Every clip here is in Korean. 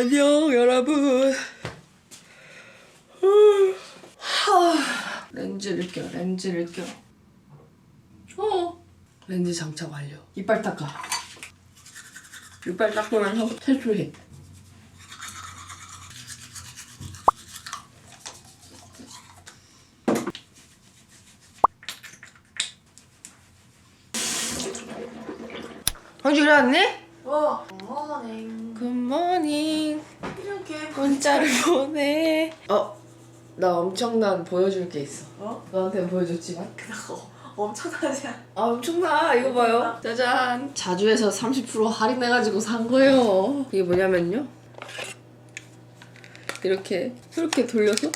안녕 여러분. 하, 렌즈를 껴, 렌즈를 껴. 어, 렌즈 장착 완료. 이빨 닦아. 이빨 닦으면서 세수해. 황주 일어났니? 어, 문자를 보내. 어, 나 엄청난 보여줄 게 있어. 어? 너한테 보여줬지만. 어, 엄청나지 않아? 아 엄청나 이거 봐요 짜잔 자주에서 30% 할인해가지고 산 거예요 이게 뭐냐면요 이렇게 이렇게 돌려서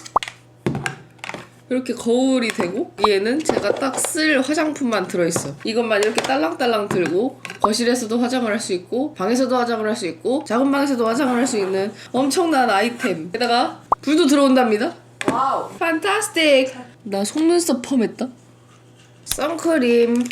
이렇게 거울이 되고 얘는 제가 딱 쓸 화장품만 들어있어 이것만 이렇게 딸랑딸랑 들고 거실에서도 화장을 할 수 있고 방에서도 화장을 할 수 있고 작은 방에서도 화장을 할 수 있는 엄청난 아이템. 게다가 불도 들어온답니다. 와우. 판타스틱 나 속눈썹 펌했다. 선크림.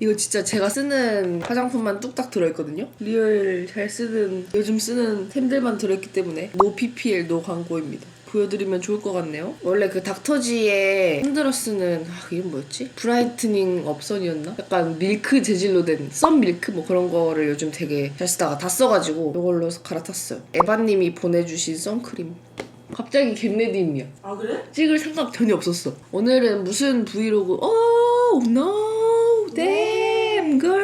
이거 진짜 제가 쓰는 화장품만 뚝딱 들어있거든요. 리얼 잘 쓰는 요즘 쓰는 템들만 들어있기 때문에 노 PPL 노 광고입니다 보여드리면 좋을 것 같네요 원래 그 닥터지에 흔들어 쓰는 아, 이름 뭐였지? 브라이트닝 업선이었나? 약간 밀크 재질로 된 썬 밀크 뭐 그런 거를 요즘 되게 잘 쓰다가 다 써가지고 이걸로 갈아탔어요 에바님이 보내주신 선크림 갑자기 겟레디임이야 아 그래? 찍을 생각 전혀 없었어. 오늘은 무슨 브이로그? 오, no, damn, girl.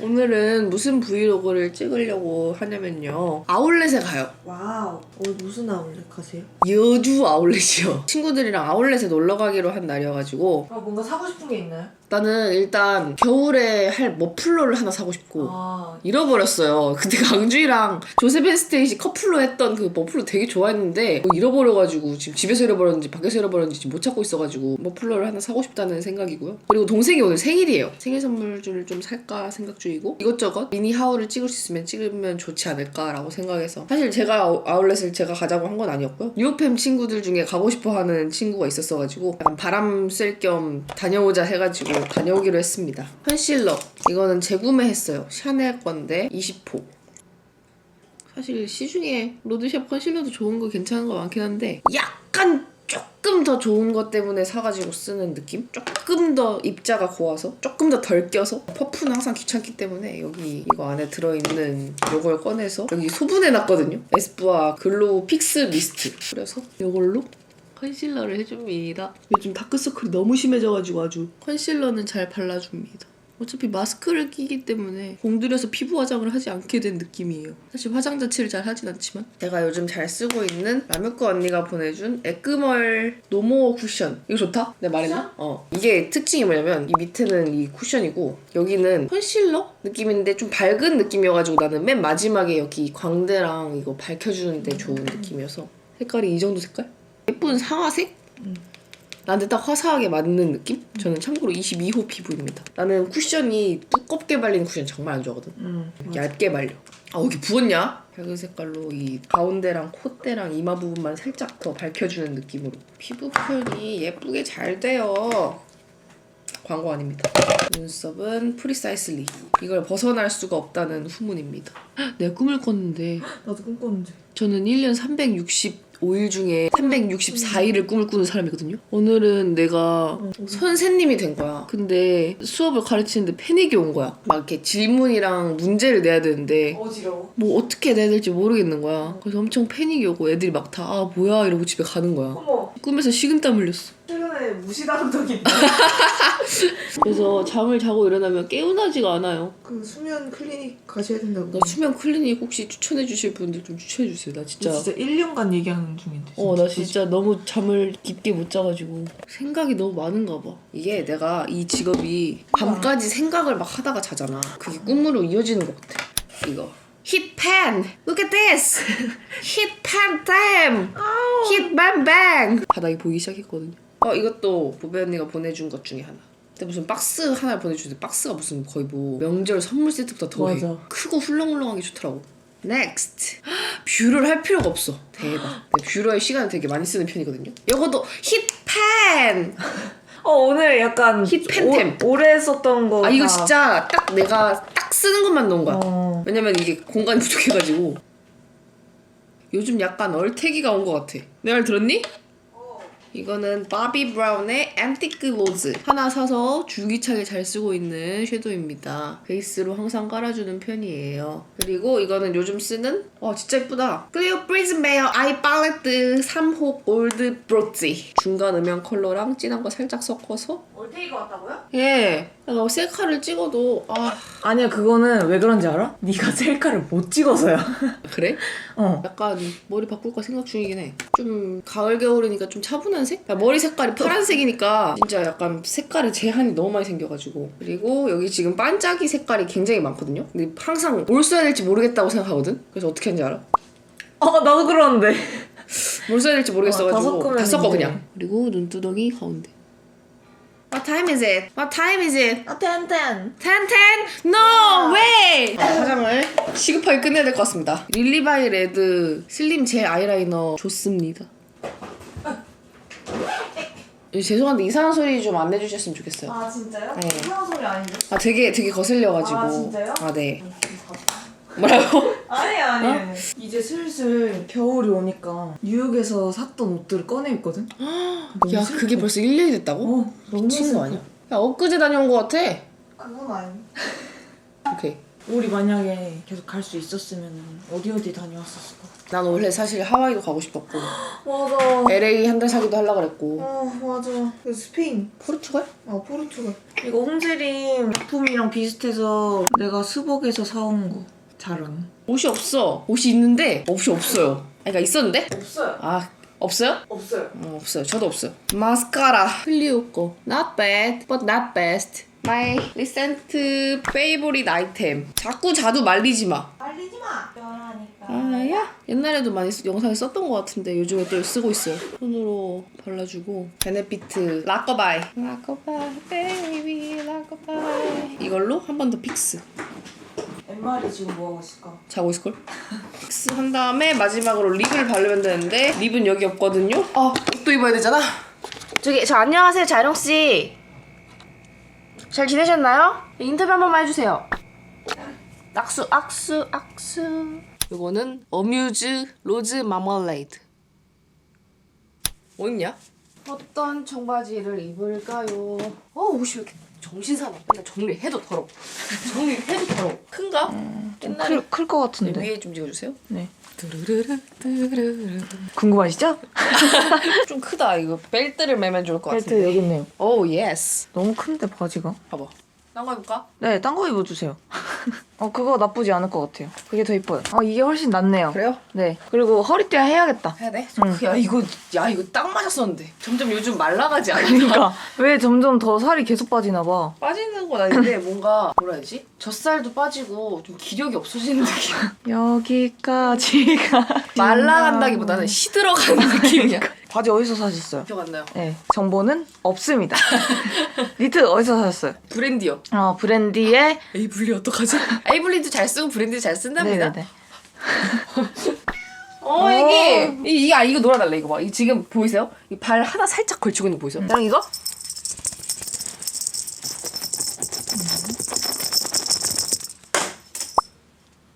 오늘은 무슨 브이로그를 찍으려고 하냐면요. 아울렛에 가요. 와우. 오늘 무슨 아울렛 가세요? 여주 아울렛이요. 친구들이랑 아울렛에 놀러 가기로 한 날이어가지고 아 뭔가 사고 싶은 게 있나요? 나는 일단 겨울에 할 머플러를 하나 사고 싶고 아 잃어버렸어요. 그때 강주희랑 조세벤 스테이시 커플로 했던 그 머플러 되게 좋아했는데 뭐 잃어버려가지고 지금 집에서 잃어버렸는지 밖에서 잃어버렸는지 지금 못 찾고 있어가지고 머플러를 하나 사고 싶다는 생각이고요. 그리고 동생이 오늘 생일이에요. 생일 선물을 좀 살까 생각 중이고 이것저것 미니 하울을 찍을 수 있으면 찍으면 좋지 않을까라고 생각해서 사실 제가 아울렛을 제가 가자고 한 건 아니었고요. 뉴욕팸 친구들 중에 가고 싶어하는 친구가 있었어가지고 약간 바람 쐴 겸 다녀오자 해가지고 다녀오기로 했습니다. 컨실러 이거는 재구매했어요. 샤넬 건데 20호. 사실 시중에 로드샵 컨실러도 좋은 거 괜찮은 거 많긴 한데 약간 조금 더 좋은 것 때문에 사가지고 쓰는 느낌? 조금 더 입자가 고와서 조금 더 덜 껴서 퍼프는 항상 귀찮기 때문에 여기 이거 안에 들어있는 요걸 꺼내서 여기 소분해놨거든요 에스쁘아 글로우 픽스 미스트 그래서 이걸로 컨실러를 해줍니다. 요즘 다크서클이 너무 심해져가지고 아주. 컨실러는 잘 발라줍니다. 어차피 마스크를 끼기 때문에 공들여서 피부 화장을 하지 않게 된 느낌이에요. 사실 화장 자체를 잘 하진 않지만. 제가 요즘 잘 쓰고 있는 라뮤크 언니가 보내준 에끄멀 노모 쿠션. 이거 좋다? 내 말했나? 어. 이게 특징이 뭐냐면 이 밑에는 이 쿠션이고 여기는 컨실러? 느낌인데 좀 밝은 느낌이어가지고 나는 맨 마지막에 여기 광대랑 이거 밝혀주는데 좋은 느낌이어서. 색깔이 이 정도 색깔? 예쁜 상아색? 나한테 딱 화사하게 맞는 느낌? 저는 참고로 22호 피부입니다. 나는 쿠션이 두껍게 발리는 쿠션 정말 안 좋아하거든. 음. 얇게 발려. 아, 왜 이렇게 부었냐? 밝은 색깔로 이 가운데랑 콧대랑 이마 부분만 살짝 더 밝혀주는 느낌으로. 피부 표현이 예쁘게 잘 돼요. 광고 아닙니다. 눈썹은 프리사이슬리. 이걸 벗어날 수가 없다는 후문입니다. 헉, 내가 꿈을 꿨는데 나도 꿈꿨는데. 저는 1년 365일 중에 364일을 꿈을 꾸는 사람이거든요. 오늘은 내가 선생님이 된 거야. 근데 수업을 가르치는데 패닉이 온 거야. 막 이렇게 질문이랑 문제를 내야 되는데 어지러워. 뭐 어떻게 내야 될지 모르겠는 거야. 그래서 엄청 패닉이 오고 애들이 막 다 아 뭐야 이러고 집에 가는 거야. 어머. 꿈에서 식은땀 흘렸어. 최근에 무시당한 적이 있나? 그래서 잠을 자고 일어나면 개운하지가 않아요. 그 수면 클리닉 가셔야 된다고. 나 수면 클리닉 혹시 추천해 주실 분들 좀 추천해 주세요. 나 진짜 진짜 1년간 얘기하는 중인데. 어, 나 진짜 너무 잠을 깊게 못 자가지고 생각이 너무 많은가 봐. 이게 내가 이 직업이 밤까지 생각을 막 하다가 자잖아. 그게 꿈으로 이어지는 것 같아. 이거. Hit pan! Look at this! Hit pan time! Hit bang bang! 바닥이 보이기 시작했거든요. 어, 이것도 보배 언니가 보내준 것 중에 하나. 근데 무슨 박스 하나 보내주는데 박스가 무슨 거의 뭐 명절 선물 세트보다 더해. 맞아. 크고 훌렁훌렁하게 좋더라고. Next. 뷰러를 할 필요가 없어. 대박. 네, 뷰러에 시간을 되게 많이 쓰는 편이거든요. 이것도 힙펜. 어 오늘 약간 힙 팬템. 오- 오래 썼던 거. 아 이거 다- 진짜 딱 내가 딱 쓰는 것만 넣은 거야. 어. 왜냐면 이게 공간이 부족해가지고 요즘 약간 얼태기가 온 것 같아. 내 말 들었니? 이거는 바비 브라운의 앤티크 로즈 하나 사서 줄기차게 잘 쓰고 있는 섀도우입니다. 베이스로 항상 깔아주는 편이에요. 그리고 이거는 요즘 쓰는 와 진짜 예쁘다. 클리오 프리즈메어 아이 팔레트 3호 골드 브로치 중간 음영 컬러랑 진한 거 살짝 섞어서 얼테이가 왔다고요? 예 내가 셀카를 찍어도 아 아니야 그거는 왜 그런지 알아? 네가 셀카를 못 찍어서야. 그래? 어. 약간 머리 바꿀까 생각 중이긴 해. 좀 가을 겨울이니까 좀 차분한 색? 그러니까 머리 색깔이 파란색이니까 진짜 약간 색깔에 제한이 너무 많이 생겨가지고 그리고 여기 지금 반짝이 색깔이 굉장히 많거든요. 근데 항상 뭘 써야 될지 모르겠다고 생각하거든. 그래서 어떻게 하는지 알아? 어 나도 그러는데. 뭘 써야 될지 모르겠어가지고 어, 다 섞으면 다 섞어. 그냥. 그리고 눈두덩이 가운데. What time is it? What time is it? 아 텐텐. 텐텐? No way! 화장을 시급하게 끝내야 될 것 같습니다. 릴리바이 레드 슬림 젤 아이라이너 좋습니다. 예, 죄송한데 이상한 소리 좀 안 내주셨으면 좋겠어요. 아 진짜요? 네. 이상한 소리 아닌데? 아 되게 되게 거슬려가지고. 아, 진짜요? 아 네. 뭐라고? 아니 아니 아니. 이제 슬슬 겨울이 오니까 뉴욕에서 샀던 옷들을 꺼내 입거든. 너무 야 슬퍼. 그게 벌써 1년이 됐다고? 어 너무 미친 거 슬퍼. 아니야? 야 엊그제 다녀온 거 같아. 그건 아니. 오케이. 우리 만약에 계속 갈 수 있었으면 어디 어디 다녀왔었을까? 난 원래 사실 하와이도 가고 싶었고 맞아. LA 한 달 사기도 하려고 그랬고 어 맞아. 그 스페인. 포르투갈? 아 포르투갈. 이거 홈즈림 작품이랑 비슷해서 내가 스벅에서 사온 거. 잘 아는. 옷이 없어. 옷이 있는데 옷이 없어요. 그러니까 있었는데? 없어요. 아 없어요? 없어요. 어, 없어요. 저도 없어요. 마스카라 클리오 거. Not bad, but not best. My recent favorite item. 자꾸 자두 말리지 마. 말리지 마. 편하니까. 아야? 옛날에도 많이 쓰, 영상에 썼던 것 같은데 요즘에 또 쓰고 있어요. 손으로 발라주고 베네피트 라커바이. 라커바이, 베이비 라커바이. 이걸로 한 번 더 픽스. 엠마리 지금 뭐 하고 있을까? 자고 있을걸? 픽스 한 다음에 마지막으로 립을 바르면 되는데 립은 여기 없거든요. 아 옷도 입어야 되잖아. 저기 저 안녕하세요 자령 씨. 잘 지내셨나요? 인터뷰 한 번만 해주세요. 악수 악수 악수. 이거는 어뮤즈 로즈 마멀레이드. 뭐 입냐? 어떤 청바지를 입을까요? 어 옷이 왜 이렇게 정신사나? 맨날 정리해도 더러. 정리해도 더러. 큰가? 옛날에 클것 네, 같은데. 위에 좀 찍어주세요. 네. 뚜루루루 뚜루루루. 궁금하시죠? 좀 크다 이거 벨트를 매면 좋을 것 같은데. 여기 있네요. 오 예스. 너무 큰데 바지가? 봐봐. 딴 거 해볼까? 네, 딴 거 입어주세요. 어, 그거 나쁘지 않을 것 같아요. 그게 더 이뻐요. 어, 이게 훨씬 낫네요. 그래요? 네. 그리고 허리띠 해야겠다. 해야 돼? 응. 야 이거 야 이거 딱 맞았었는데. 점점 요즘 말라가지 않아? 그러니까 왜 점점 더 살이 계속 빠지나 봐. 빠지는 건 아닌데 뭔가 뭐라 해야지? 젖살도 빠지고 좀 기력이 없어지는 느낌. 여기까지가 말라간다기보다는 시들어가는 느낌이야. 바지 어디서 사셨어요? 기억 안 나요? 네, 정보는 없습니다. 니트 어디서 사셨어요? 브랜디요. 어, 브랜디의 에이블리 어떡하지? 에이블리도 잘 쓰고 브랜디 잘 쓴답니다. 네네네. 어 이게 이, 이게 아 이거 놀아달래 이거 봐. 이 지금 보이세요? 이 발 하나 살짝 걸치고 있는 거 보이세요? 나랑 이거?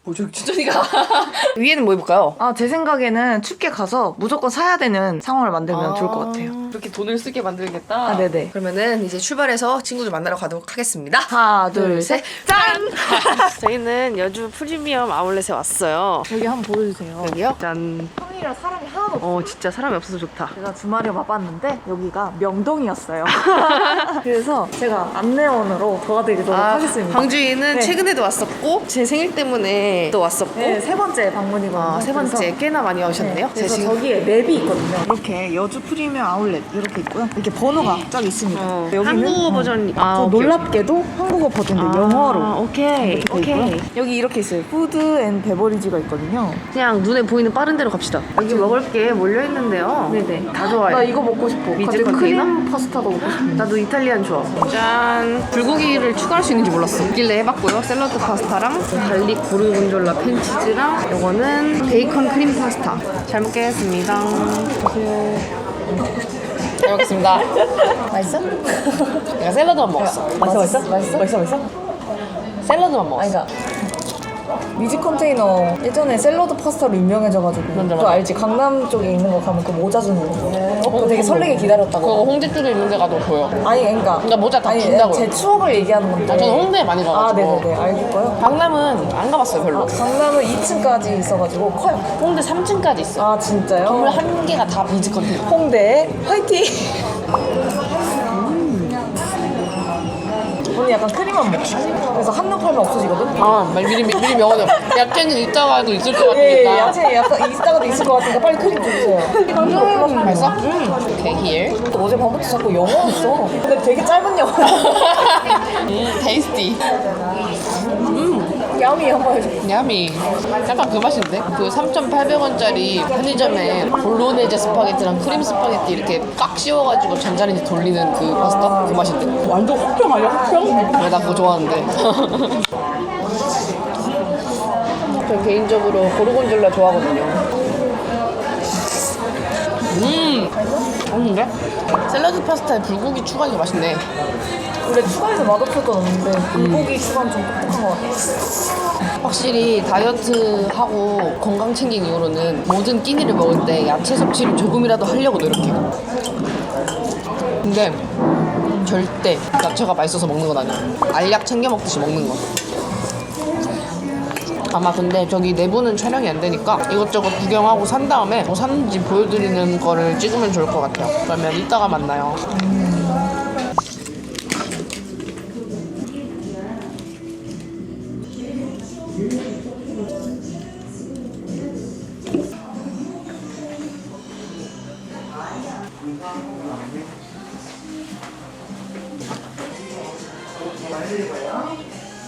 뭐죠 진짜니가 위에는 뭐 입을까요? 아, 제 생각에는 춥게 가서 무조건 사야 되는 상황을 만들면 좋을 것 같아요. 그렇게 돈을 쓰게 만들겠다. 아, 네네. 그러면은 이제 출발해서 친구들 만나러 가도록 하겠습니다. 하나, 둘, 셋. 짠! 저희는 여주 프리미엄 아울렛에 왔어요. 여기 한번 보여주세요. 여기요? 짠. 평일이라 사람이 하나도 없어. 어 진짜 사람이 없어서 좋다. 제가 주말에 와봤는데 여기가 명동이었어요. 그래서 제가 안내원으로 도와드리도록 하겠습니다. 아, 광주에는 네. 최근에도 왔었고 제 생일 때문 에 또 왔었고 네, 세 번째 방문이거든요. 아, 세 번째 그래서 꽤나 많이 오셨네요. 네, 그래서 지금 저기에 맵이 있거든요. 이렇게 여주 프리미엄 아울렛 이렇게 있고요. 이렇게 번호가 쫙 있습니다. 어, 한국어 어, 버전 아, 저 오케이, 놀랍게도 한국어 버전인데 오케이. 영어로 아, 오케이 이렇게 돼 오케이 있고요. 여기 이렇게 있어요. 푸드 앤 베버리지가 있거든요. 그냥 눈에 보이는 빠른 대로 갑시다. 여기 먹을 게 몰려 있는데요. 네네. 다 좋아해. 나 이거 먹고 싶어. 미즈 갑자기 컨테이너? 크림 파스타도 먹고 싶어. 나도 이탈리안 좋아. 짠. 불고기를 추가할 수 있는지 몰랐어. 있길래 해봤고요. 샐러드 파스타랑 갈릭 고르곤 졸라 팬치즈랑 요거는 베이컨 크림 파스타. 잘 먹겠습니다. 보세요. 잘 먹겠습니다. 맛있어? 내가 샐러드만 먹었어. 맛있어 맛있어? 맛있어? 맛있어? 샐러드만 먹었어. 아니다. 미지 컨테이너 예전에 샐러드 파스타로 유명해져가지고 맞아, 그거 맞아. 알지? 강남 쪽에 있는 거 가면 그 모자 주는 거 그거 되게 설레게 그거 기다렸다고 홍대 쪽에 있는 데 가도 보여. 아니 그러니까 그러니까 모자 다 아니 준다고요. 제 추억을 얘기하는 건데 아, 저는 홍대에 많이 아 가가지고. 네네네 알겠고요 강남은 안 가봤어요, 별로. 아, 강남은 2층까지 있어가지고 커요 홍대 3층까지 있어. 아 진짜요? 건물 한 개가 다 미즈 컨테이너. 홍대 화이팅! 약간 크림만 먹지? 그래서 한눈 팔면 없어지거든? 아, 말 미리 미리 명언해. 야채는 이따가도 있을 것 예, 예, 같으니까. 야채 약간 이따가도 있을 것 같으니까 빨리 크림 좀 주세요. 음, 맛있어? 음. here. 어제 밤부터 자꾸 영어 했어. 근데 되게 짧은 영어. 음, tasty. 야미 한번 해줘. 야미. 약간 그 맛인데? 그 3,800원짜리 편의점에 볼로네제 스파게티랑 크림 스파게티 이렇게 꽉 씌워가지고 전자레인지 돌리는 그 파스타? 그 맛인데? 완전 호평 아니야, 호평? 왜나 그거 좋아하는데. 저 개인적으로 고르곤졸라 좋아하거든요. 음! 맛있는데? 샐러드 파스타에 불고기 추가하니까 맛있네. 원래 추가해서 맛없을 건 없는데 불고기 추가는 좀 똑똑한 것 같아. 확실히 다이어트하고 건강 챙긴 이후로는 모든 끼니를 먹을 때 야채 섭취를 조금이라도 하려고 노력해. 근데 절대 야채가 맛있어서 먹는 건 아니야. 알약 챙겨 먹듯이 먹는 거. 아마 근데 저기 내부는 촬영이 안 되니까 이것저것 구경하고 산 다음에 뭐 샀는지 보여드리는 거를 찍으면 좋을 것 같아요. 그러면 이따가 만나요.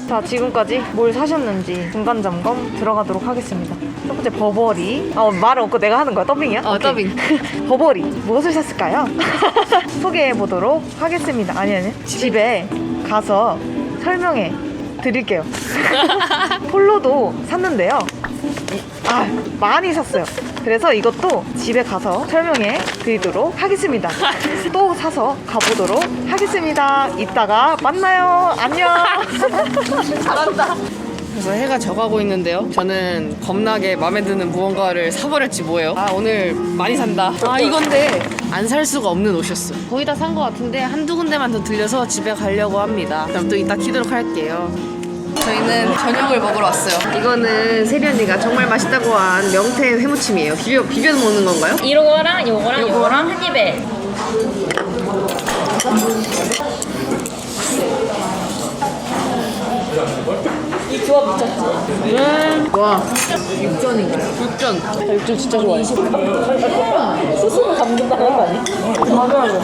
자 지금까지 뭘 사셨는지 중간 점검 들어가도록 하겠습니다. 첫 번째 버버리. 어말 없고 내가 하는 거야 더빙이야? 어. 더빙. 버버리 무엇을 샀을까요? 소개해 보도록 하겠습니다. 아니 아니 집에 가서 설명해 드릴게요. 폴로도 샀는데요. 아 많이 샀어요. 그래서 이것도 집에 가서 설명해 드리도록 하겠습니다. 또 사서 가보도록 하겠습니다. 이따가 만나요. 안녕. 잘한다. 그래서 해가 져가고 있는데요. 저는 겁나게 마음에 드는 무언가를 사버렸지 뭐예요. 아 오늘 많이 산다. 아 이건데 안 살 수가 없는 옷이었어요. 거의 다 산 것 같은데 한두 군데만 더 들려서 집에 가려고 합니다. 그럼 또 이따 키도록 할게요. 저희는 저녁을 먹으러 왔어요. 이거는 세리 언니가 정말 맛있다고 한 명태 회무침이에요. 비벼 비벼 먹는 건가요? 이거랑 요거랑 요거랑 한 입에 이 조합 미쳤지? 음, 와 육전인가요? 육전. 나 육전 진짜 좋아해. 스스로 감긴다는 거 아니야? 맞아요.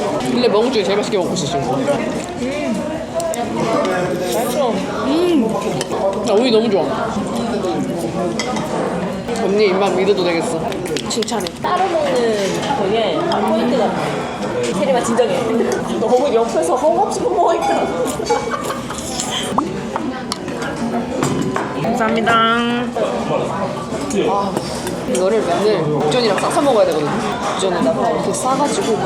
근데 먹은 중에 제일 맛있게 먹고 있어 지금. 맛있어. 나 우유 너무 좋아. 언니 입맛 믿어도 되겠어. 칭찬해. 따로 먹는 그게 포인트 같아. 세리만 진정해. 너무 옆에서 허겁지 먹으니까. 감사합니다. 아, 이거를 맨날 육전이랑 싸서 먹어야 되거든요. 육전에다가 이렇게 싸가지고.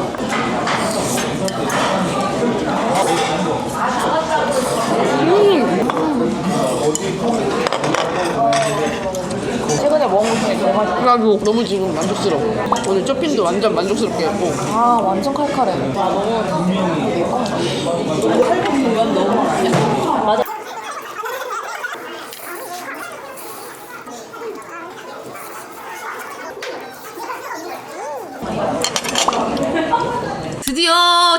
최근에 먹은 것 중에 제일 맛있어. 나도 너무 지금 만족스러워. 오늘 쇼핑도 완전 만족스럽게 했고. 아, 완전 칼칼해. 아, 너무. 칼국 공연 너무 맛있어. 맞아. 드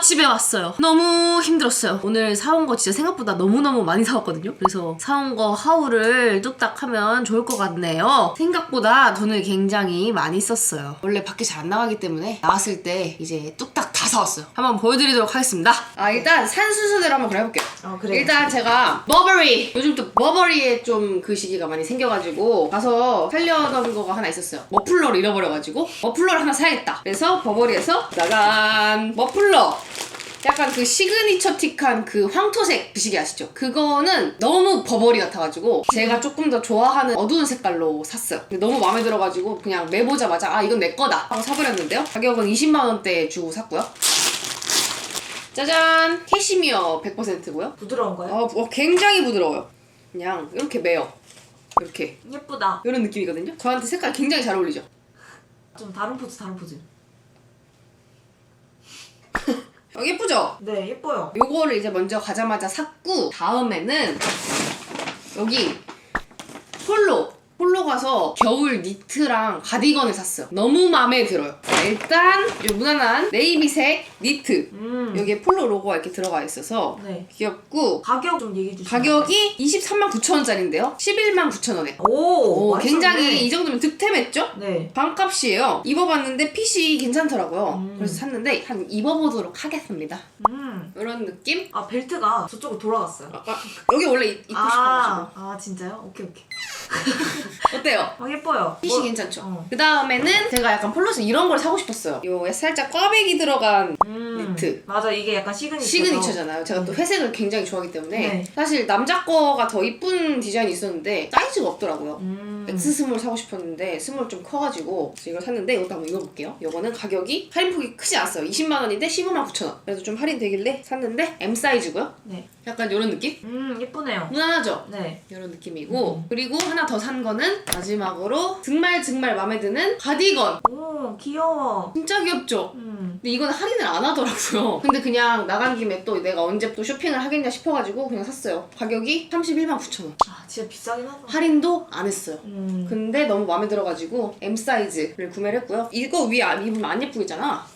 집에 왔어요. 너무 힘들었어요. 오늘 사온 거 진짜 생각보다 너무너무 많이 사왔거든요. 그래서 사온 거 하울을 뚝딱 하면 좋을 것 같네요. 생각보다 돈을 굉장히 많이 썼어요. 원래 밖에 잘 안 나가기 때문에 나왔을 때 이제 뚝딱 다 사왔어요. 한번 보여드리도록 하겠습니다. 아 일단 산 순서대로 한번 그래 해볼게요. 어, 그래. 일단 제가 버버리 요즘 또 버버리에 좀 그 시기가 많이 생겨가지고 가서 살려던 거가 하나 있었어요. 머플러를 잃어버려가지고 머플러를 하나 사야겠다. 그래서 버버리에서 짜잔 머플러. 약간 그 시그니처틱한 그 황토색 그 시계 아시죠? 그거는 너무 버버리 같아가지고 제가 조금 더 좋아하는 어두운 색깔로 샀어요. 근데 너무 마음에 들어가지고 그냥 매보자마자 아 이건 내 거다 하고 사버렸는데요. 가격은 20만 원대 주고 샀고요. 짜잔! 캐시미어 100%고요. 부드러운 거요? 어, 어, 굉장히 부드러워요. 그냥 이렇게 매요. 이렇게 예쁘다. 이런 느낌이거든요. 저한테 색깔 굉장히 잘 어울리죠. 좀 다른 포즈, 다른 포즈. 어, 예쁘죠? 네, 예뻐요. 요거를 이제 먼저 가자마자 샀고 다음에는 여기 폴로 폴로 가서 겨울 니트랑 가디건을 샀어요. 너무 마음에 들어요. 자, 일단 이 무난한 네이비색 니트 음. 여기에 폴로 로고가 이렇게 들어가 있어서 네. 귀엽고 가격 좀 얘기해 주세요. 가격이 23만 9천 원짜리인데요. 11만 9천 원에. 오, 오, 굉장히. 이 정도면 득템했죠? 네. 반값이에요. 입어봤는데 핏이 괜찮더라고요. 음. 그래서 샀는데 한 입어보도록 하겠습니다. 음. 이런 느낌? 아, 벨트가 저쪽으로 돌아갔어요. 아, 아, 여기 원래 입- 싶어가지고 아, 아, 진짜요? 오케이, 오케이. 어때요? 아, 예뻐요. 핏이 뭐- 괜찮죠? 어. 그 다음에는 제가 약간 폴로스 이런 걸 사고 싶었어요. 요 살짝 꽈배기 들어간 음. 니트. 맞아, 이게 약간 시그니처. 시그니처잖아요. 제가 또 회색을 굉장히 좋아하기 때문에 네. 사실 남자 거가 더 이쁜 디자인이 있었는데 사이즈가 없더라고요. 음. X 스몰 사고 싶었는데 스몰 좀 커가지고 그래서 이걸 샀는데 이것도 한번 입어볼게요. 이거는 가격이 할인폭이 크지 않았어요. 20만 원인데 15만 9천 원. 그래서 좀 할인되길래 샀는데 M 사이즈고요. 네. 약간 이런 느낌? 음, 예쁘네요. 무난하죠? 네. 이런 느낌이고 음. 그리고 하나 더 산 거는 마지막으로 정말 정말 마음에 드는 가디건. 오, 귀여워. 진짜 귀엽죠? 음. 근데 이건 할인을 안 하더라고요. 근데 그냥 나간 김에 또 내가 언제 또 쇼핑을 하겠냐 싶어가지고 그냥 샀어요. 가격이 31만 9천 원. 아, 진짜 비싸긴 하다. 할인도 안 했어요. 음. 근데 너무 마음에 들어가지고 M 사이즈를 구매를 했고요. 이거 위에 안 입으면 안 예쁘겠잖아.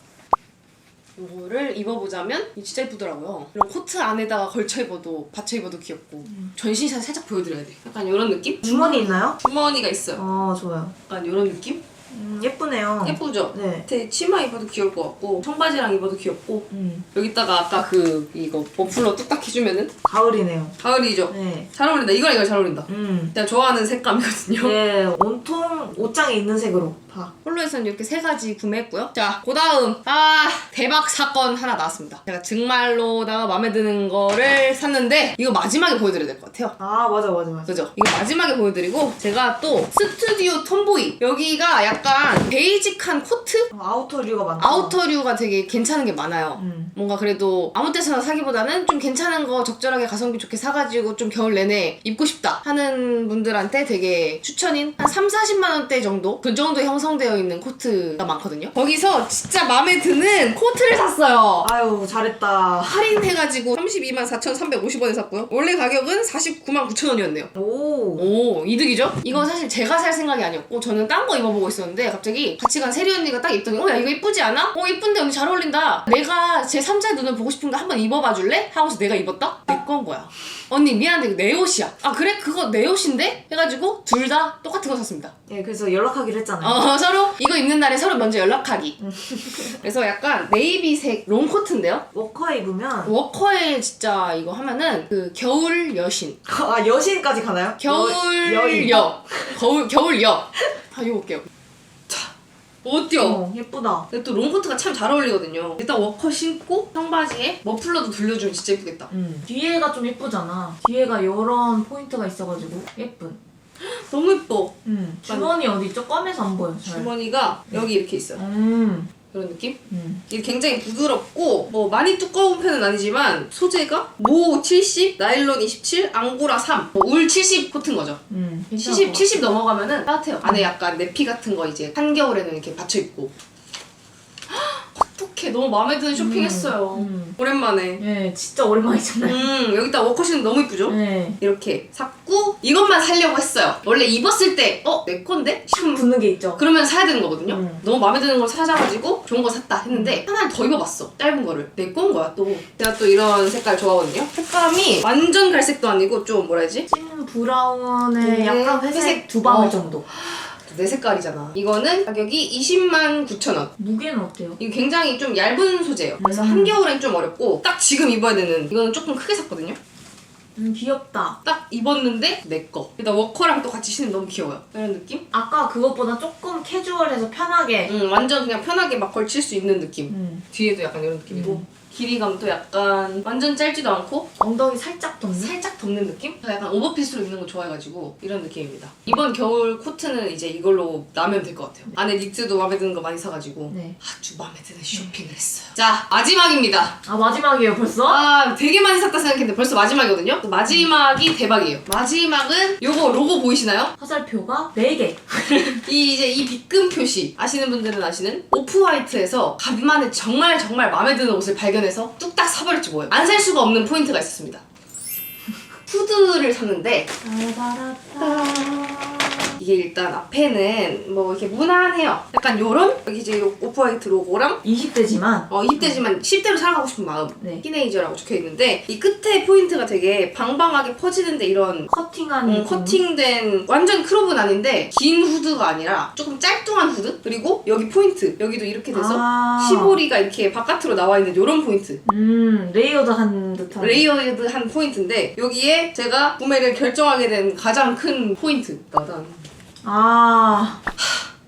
이거를 입어보자면 진짜 예쁘더라고요. 이런 코트 안에다가 걸쳐 입어도 받쳐 입어도 귀엽고 전신샷 살짝 보여드려야 돼. 약간 이런 느낌? 주머니 있나요? 주머니가 있어요. 어, 좋아요. 약간 이런 느낌? 음, 예쁘네요. 예쁘죠? 네. 밑에 치마 입어도 귀여울 것 같고 청바지랑 입어도 귀엽고 음. 여기다가 아까 그 이거 머플러 뚝딱 해주면은 가을이네요. 가을이죠? 네. 잘 어울린다. 이거랑 이거 잘 어울린다. 음. 제가 좋아하는 색감이거든요. 네, 온통 옷장에 있는 색으로 다. 홀로에서는 이렇게 세 가지 구매했고요. 자, 그 다음 아 대박 사건 하나 나왔습니다. 제가 정말로다가 마음에 드는 거를 샀는데 이거 마지막에 보여드려야 될 것 같아요. 아, 맞아, 맞아, 맞아. 그죠? 이거 마지막에 보여드리고 제가 또 스튜디오 톰보이 여기가 약간 베이직한 코트? 어, 아우터류가 많다. 아우터류가 되게 괜찮은 게 많아요. 음. 뭔가 그래도 아무 때서나 사기보다는 좀 괜찮은 거 적절하게 가성비 좋게 사가지고 좀 겨울 내내 입고 싶다 하는 분들한테 되게 추천인 한 3, 40만 원대 정도? 그 정도 형성 되어 있는 코트가 많거든요. 거기서 진짜 마음에 드는 코트를 샀어요. 아유, 잘했다. 할인해가지고 32만 4,350원에 샀고요. 원래 가격은 49만 9천 원이었네요. 오. 오 이득이죠? 이건 사실 제가 살 생각이 아니었고 저는 딴 거 입어보고 있었는데 갑자기 같이 간 세리 언니가 딱 입더니 어야 이거 이쁘지 않아? 어 이쁜데 언니 잘 어울린다 내가 제 3자의 눈을 보고 싶은데 한번 입어봐 줄래? 하고서 내가 입었다? 내 건 거야 언니 미안한데 이거 내 옷이야. 아 그래? 그거 내 옷인데? 해가지고 둘 다 똑같은 거 샀습니다. 예, 그래서 연락하기로 했잖아요. 어 서로? 이거 입는 날에 서로 먼저 연락하기. 그래서 약간 네이비색 롱코트인데요? 워커에 입으면? 워커에 진짜 이거 하면은 그 겨울 여신. 아 여신까지 가나요? 여- 여인. 겨울여. 겨울 겨울여. 다 입어볼게요. 자 어때요? 어, 예쁘다. 근데 또 롱코트가 참 잘 어울리거든요 일단 워커 신고 청바지에 머플러도 둘러주면 진짜 예쁘겠다 음. 뒤에가 좀 예쁘잖아. 뒤에가 이런 포인트가 있어가지고 예쁜. 너무 예뻐 음. 주머니 어디 있죠? 검에서 안 보여. 잘. 주머니가 여기 이렇게 있어요 음. 이런 느낌? 음. 이게 굉장히 부드럽고 뭐 많이 두꺼운 편은 아니지만 소재가 모 70, 나일론 27, 앙고라 3, 뭐울 70 코트인 거죠 음. 70, 70 넘어가면은 따뜻해요. 안에 약간 내피 같은 거 이제 한겨울에는 이렇게 받쳐 입고. 어떡해. 너무 마음에 드는 쇼핑했어요. 음. 오랜만에. 예, 진짜 오랜만이잖아요. 음, 여기다 워커시는 너무 이쁘죠? 네. 이렇게 샀고, 이것만 살려고 했어요. 원래 입었을 때, 어, 내 건데? 춤 붙는 게 있죠. 그러면 사야 되는 거거든요. 음. 너무 마음에 드는 걸 사자가지고 좋은 거 샀다 했는데 하나를 더 입어봤어. 짧은 거를. 내 건 거야 또. 제가 또 이런 색깔 좋아하거든요. 색감이 완전 갈색도 아니고 좀 뭐라 해야지? 찐 브라운에 네, 약간 회색, 회색. 두 방울 어. 정도. 내 색깔이잖아. 이거는 가격이 20만 9천 원. 무게는 어때요? 이거 굉장히 좀 얇은 소재예요. 그래서 음. 한겨울엔 좀 어렵고 딱 지금 입어야 되는 이거는 조금 크게 샀거든요. 음, 귀엽다. 딱 입었는데 내 거. 일단 워커랑 또 같이 신으면 너무 귀여워요. 이런 느낌? 아까 그것보다 조금 캐주얼해서 편하게. 응, 완전 그냥 편하게 막 걸칠 수 있는 느낌. 음. 뒤에도 약간 이런 느낌이고. 길이감도 약간 완전 짧지도 않고 엉덩이 살짝 덮는? 살짝 덮는 느낌? 저 약간 오버핏으로 입는 거 좋아해가지고 이런 느낌입니다. 이번 겨울 코트는 이제 이걸로 나면 될 것 같아요. 안에 니트도 마음에 드는 거 많이 사가지고 네. 아주 마음에 드는 쇼핑을 했어요. 자 마지막입니다. 아, 마지막이에요, 벌써? 아 되게 많이 샀다 생각했는데 벌써 마지막이거든요. 마지막이 대박이에요. 마지막은 요거 로고 보이시나요? 화살표가 4개. 이 이제 이 빗금 표시 아시는 분들은 아시는 오프 화이트에서 간만에 정말 정말 마음에 드는 옷을 발견 해서 뚝딱 사버렸지 뭐예요. 안 살 수가 없는 포인트가 있었습니다. 후드를 샀는데 이게 일단 앞에는 뭐 이렇게 무난해요. 약간 요런 여기 이제 요 오프 화이트 로고랑 20대지만. 어 20대지만 10대로 살아가고 싶은 마음 네. 티네이저라고 적혀 있는데 이 끝에 포인트가 되게 방방하게 퍼지는데 이런 커팅한. 음, 커팅된 완전 크롭은 아닌데 긴 후드가 아니라 조금 짤뚱한 후드 그리고 여기 포인트 여기도 이렇게 돼서 아. 시보리가 이렇게 바깥으로 나와 있는 이런 포인트 음, 레이어드 한 듯한. 레이어드한 포인트인데 여기에 제가 구매를 결정하게 된 가장 큰 포인트 따단 아.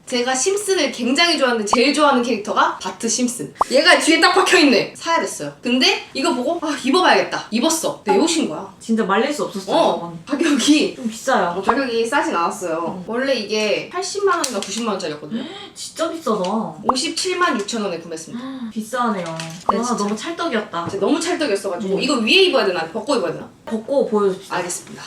제가 심슨을 굉장히 좋아하는데 제일 좋아하는 캐릭터가 바트 심슨 얘가 뒤에 딱 박혀있네 사야 됐어요 근데 이거 보고 아 입어봐야겠다 입었어 내 옷인 거야 진짜 말릴 수 없었어요. 어 저건. 가격이 좀 비싸요. 어, 가격이 싸진 않았어요. 원래 이게 80만 원인가 90만 원짜리였거든요. 진짜 비싸다. 57만 6천 원에 구매했습니다. 비싸네요. 네, 와, 진짜. 너무 찰떡이었다. 진짜 너무 찰떡이었어가지고 음. 이거 위에 입어야 되나 벗고 입어야 되나? 벗고 보여줍시다. 알겠습니다.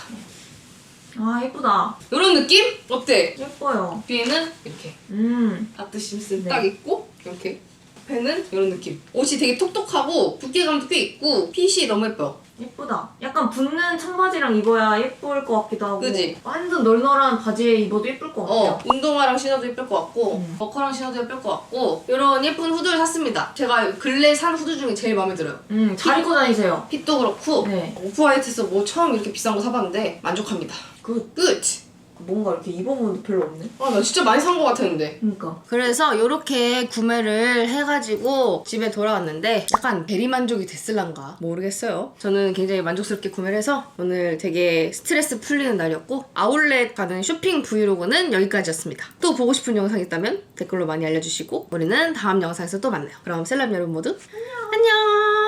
아, 예쁘다. 이런 느낌? 어때? 예뻐요. 뒤에는 이렇게 음. 바트 심슨 네. 딱 있고 이렇게 앞에는 이런 느낌. 옷이 되게 톡톡하고 두께감도 꽤 있고 핏이 너무 예뻐요. 예쁘다. 약간 붙는 청바지랑 입어야 예쁠 것 같기도 하고. 그지? 완전 널널한 바지에 입어도 예쁠 것 같아요. 어, 운동화랑 신어도 예쁠 것 같고 음. 버커랑 신어도 예쁠 것 같고 이런 예쁜 후드를 샀습니다. 제가 근래 산 후드 중에 제일 마음에 들어요. 음, 잘 입고 다니세요. 핏도 그렇고 네. 오프화이트에서 뭐 처음 이렇게 비싼 거 사봤는데 만족합니다. 그 끝! 뭔가 이렇게 입어보면 별로 없네. 아 나 진짜 많이 산거 같았는데. 그러니까. 그래서 이렇게 구매를 해가지고 집에 돌아왔는데 약간 대리만족이 됐을란가? 모르겠어요. 저는 굉장히 만족스럽게 구매를 해서 오늘 되게 스트레스 풀리는 날이었고 아울렛 가는 쇼핑 브이로그는 여기까지였습니다. 또 보고 싶은 영상 있다면 댓글로 많이 알려주시고 우리는 다음 영상에서 또 만나요. 그럼 셀럽 여러분 모두 안녕